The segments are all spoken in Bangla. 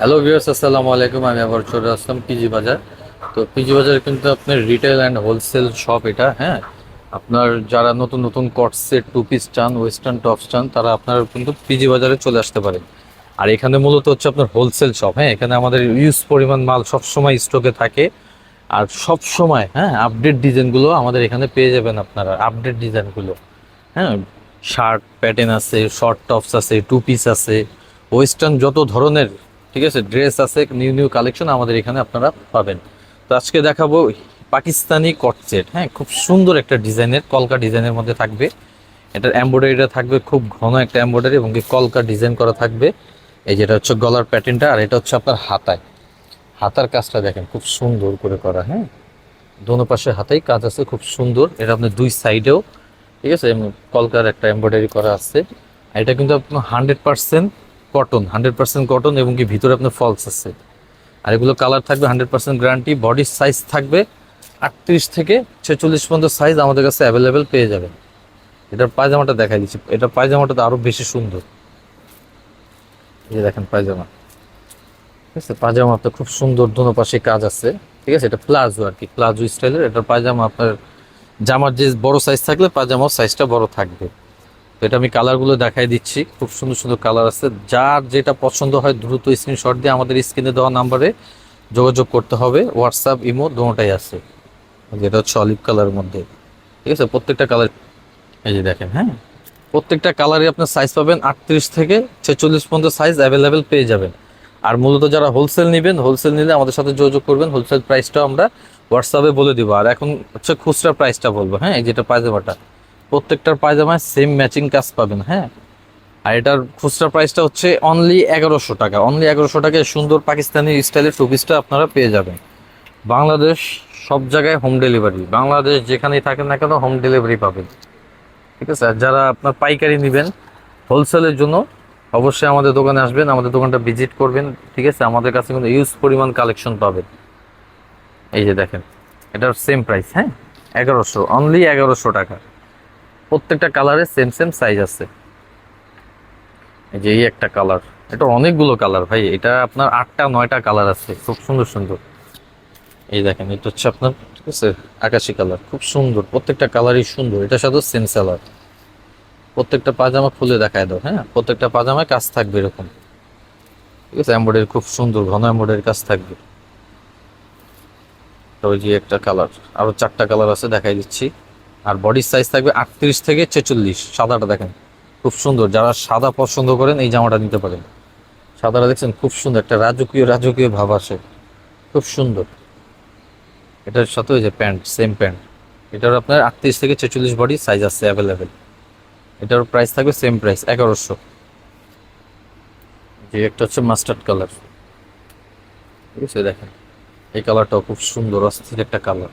হ্যালো ভিউয়ার্স আসসালামু আলাইকুম আমি আবার চলে আসলাম পিজি বাজার তো পিজি বাজার কিন্তু আপনার রিটেল অ্যান্ড হোলসেল শপ এটা হ্যাঁ? আপনার যারা নতুন নতুন কট সেট টু পিস চান ওয়েস্টার্ন টপস চান, তারা আপনার কিন্তু পিজি বাজারে চলে আসতে পারেন। আর এখানে মূলত হচ্ছে আপনার হোলসেল শপ হ্যাঁ? এখানে আমাদের ইউজ পরিমাণ মাল সবসময় স্টকে থাকে। আর সব সময় হ্যাঁ আপডেট ডিজাইনগুলো আমাদের এখানে পেয়ে যাবেন আপনারা আপডেট ডিজাইনগুলো হ্যাঁ? শার্ট প্যাটার্ন আছে শর্ট টপস আছে টু পিস আছে। ওয়েস্টার্ন যত ধরনের ঠিক আছে? ড্রেস আছে নিউ নিউ কালেকশন আমাদের এখানে আপনারা পাবেন। তো আজকে দেখাবো পাকিস্তানি কট সেট হ্যাঁ? খুব সুন্দর একটা ডিজাইনের, কলকা ডিজাইনের মধ্যে থাকবে। এটার এমব্রয়ডারিটা থাকবে, খুব ঘন একটা এমব্রয়ডারি এবং কলকা ডিজাইন করা থাকবে। এই যেটা হচ্ছে গলার প্যাটার্নটা আর এটা হচ্ছে আপনার হাতায়। হাতার কাজটা দেখেন, খুব সুন্দর করে করা হ্যাঁ? দোনো পাশে হাতেই কাজ আছে, খুব সুন্দর। এটা আপনার দুই সাইডেও ঠিক আছে? কলকার একটা এমব্রয়ডারি করা আছে। এটা কিন্তু আপনার hundred percent cotton hundred percent cotton এবং কি ভিতরে আপনার ফলস আছে। আর এগুলো কালার থাকবে হান্ড্রেড পার্সেন্ট গ্যারান্টি বডির সাইজ থাকবে আটত্রিশ থেকে ছেচল্লিশ পর্যন্ত সাইজ আমাদের কাছে অ্যাভেলেবেল পেয়ে যাবেন। এটার পায়জামাটা দেখাই দিচ্ছি, এটা পায়জামাটা তো আরও বেশি সুন্দর। এই দেখেন পায়জামা। ঠিক আছে পায়জামা আপনার খুব সুন্দর দোনো পাশে কাজ আছে। ঠিক আছে, এটা প্লাজো আর কি, প্লাজো স্টাইলের। এটার পায়জামা আপনার জামার যে বড় সাইজ থাকলে পায়জামার সাইজটা বড় থাকবে। তো এটা আমি কালারগুলো দেখাই দিচ্ছি। খুব সুন্দর সুন্দর কালার আছে। যার যেটা পছন্দ হয় দ্রুত স্ক্রিনশট দিয়ে আমাদের স্ক্রিনে দেওয়া নাম্বারে যোগাযোগ করতে হবে। হোয়াটসঅ্যাপ ইমো দুটোটাই আছে। যেটা হচ্ছে অলিভ কালারের মধ্যে। ঠিক আছে? প্রত্যেকটা কালার এই যে দেখেন হ্যাঁ? প্রত্যেকটা কালারে আপনার সাইজ পাবেন আটত্রিশ থেকে ছেচল্লিশ পর্যন্ত সাইজ অ্যাভেলেবেল পেয়ে যাবেন। আর মূলত যারা হোলসেল নেবেন হোলসেল নিলে আমাদের সাথে যোগাযোগ করবেন। হোলসেল প্রাইসটাও আমরা হোয়াটসঅ্যাপে বলে দিব। আর এখন হচ্ছে খুচরা প্রাইসটা বলব হ্যাঁ? যেটা পায়জামাটা। প্রত্যেকটার পায়জামায় সেম ম্যাচিং কাজ পাবেন হ্যাঁ? আর এটার খুচরা প্রাইসটা হচ্ছে অনলি এগারোশো টাকা। অনলি এগারোশো টাকায় সুন্দর পাকিস্তানি স্টাইলের টু পিসটা আপনারা পেয়ে যাবেন। বাংলাদেশ সব জায়গায় হোম ডেলিভারি বাংলাদেশ যেখানেই থাকেন না কেন হোম ডেলিভারি পাবেন। ঠিক আছে? আর যারা আপনার পাইকারি নেবেন হোলসেলের জন্য অবশ্যই আমাদের দোকানে আসবেন, আমাদের দোকানটা ভিজিট করবেন। ঠিক আছে? আমাদের কাছে কিন্তু ইউজ পরিমাণ কালেকশন পাবেন। এই যে দেখেন, এটার সেম প্রাইস হ্যাঁ? এগারোশো অনলি এগারোশো টাকা। প্রত্যেকটা কালারে সেম সেম সাইজ আছে। এই যে এই একটা কালার এটা অনেকগুলো কালার ভাই। এটা আপনার আটটা, নয়টা কালার আছে। খুব সুন্দর সুন্দর। এই দেখেন, এটা হচ্ছে আপনার, ঠিক আছে, আকাশি কালার খুব সুন্দর। প্রত্যেকটা কালারই সুন্দর। এটার সাথে সেম সালার প্রত্যেকটা পাজামা খুলে দেখায় দাও হ্যাঁ? প্রত্যেকটা পাজামায় কাজ থাকবে এরকম। ঠিক আছে এম্বয়ডারি খুব সুন্দর, ঘন এম্বয়ডারি কাজ থাকবে। ওই যে একটা কালার আরও চারটা কালার আছে, দেখাই দিচ্ছি। আর বডির সাইজ থাকবে আটত্রিশ থেকে ছেচল্লিশ, সাদাটা দেখেন, খুব সুন্দর। যারা সাদা পছন্দ করেন, এই জামাটা নিতে পারেন। সাদাটা দেখছেন, খুব সুন্দর, একটা রাজকীয় রাজকীয় ভাব আসে। খুব সুন্দর। এটার সাথে যে প্যান্ট সেম প্যান্ট। এটার আপনার আটত্রিশ থেকে ছেচল্লিশ বডি সাইজ আছে অ্যাভেলেবেল এটার প্রাইস থাকবে সেম প্রাইস এগারোশো। যে একটা হচ্ছে মাস্টার্ড কালার ঠিক আছে দেখেন, এই কালারটাও খুব সুন্দর, অস্থির একটা কালার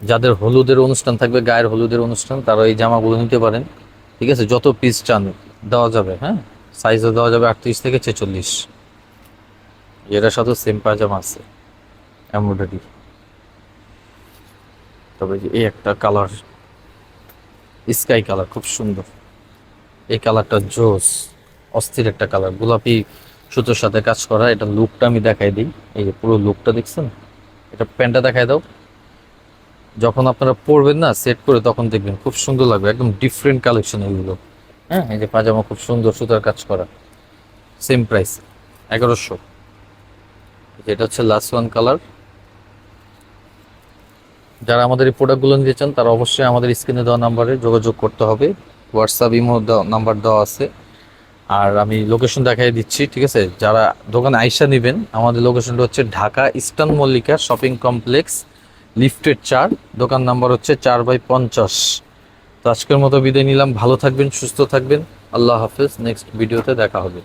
যাদের হলুদের অনুষ্ঠান থাকবে, গায়ের হলুদের অনুষ্ঠান, তারা এই জামাগুলো নিতে পারেন। ঠিক আছে? যত পিস চান, দেওয়া যাবে হ্যাঁ? সাইজও দেওয়া যাবে আটত্রিশ থেকে ছেচল্লিশ। এটার সাথে সেম পায়জামা আছে এমব্রয়ডারি তবে যে এই একটা কালার স্কাই কালার খুব সুন্দর। এই কালারটা জোস, অস্থির একটা কালার গোলাপি সুতোর সাথে কাজ করা, এটা লুকটা আমি দেখাই দিই। এই যে পুরো লুকটা দেখছেন? এটা প্যান্টটা দেখাই দাও। যখন আপনারা পরবেন না সেট করে তখন দেখবেন খুব সুন্দর লাগবে, একদম ডিফারেন্ট কালেকশন এগুলো। হ্যাঁ এই যে পাজামা খুব সুন্দর সুতার কাজ করা। সেম প্রাইস এগারোশো। এটা হচ্ছে লাস্ট ওয়ান কালার যারা আমাদের এই প্রোডাক্টগুলো নিতে চান, তারা অবশ্যই আমাদের স্ক্রিনে দেওয়া নাম্বারে যোগাযোগ করতে হবে। হোয়াটসঅ্যাপ ইমো নাম্বার দেওয়া আছে। আর আমি লোকেশন দেখাই দিচ্ছি, ঠিক আছে? যারা দোকানে আইসা নেবেন, আমাদের লোকেশনটা হচ্ছে Dhaka eastern Mallika shopping complex lifted চার, দোকান নাম্বার হচ্ছে চার বাই পঞ্চাশ। তো আজকের মতো বিদায় নিলাম, ভালো থাকবেন, সুস্থ থাকবেন। আল্লাহ হাফেজ, নেক্সট ভিডিওতে দেখা হবে।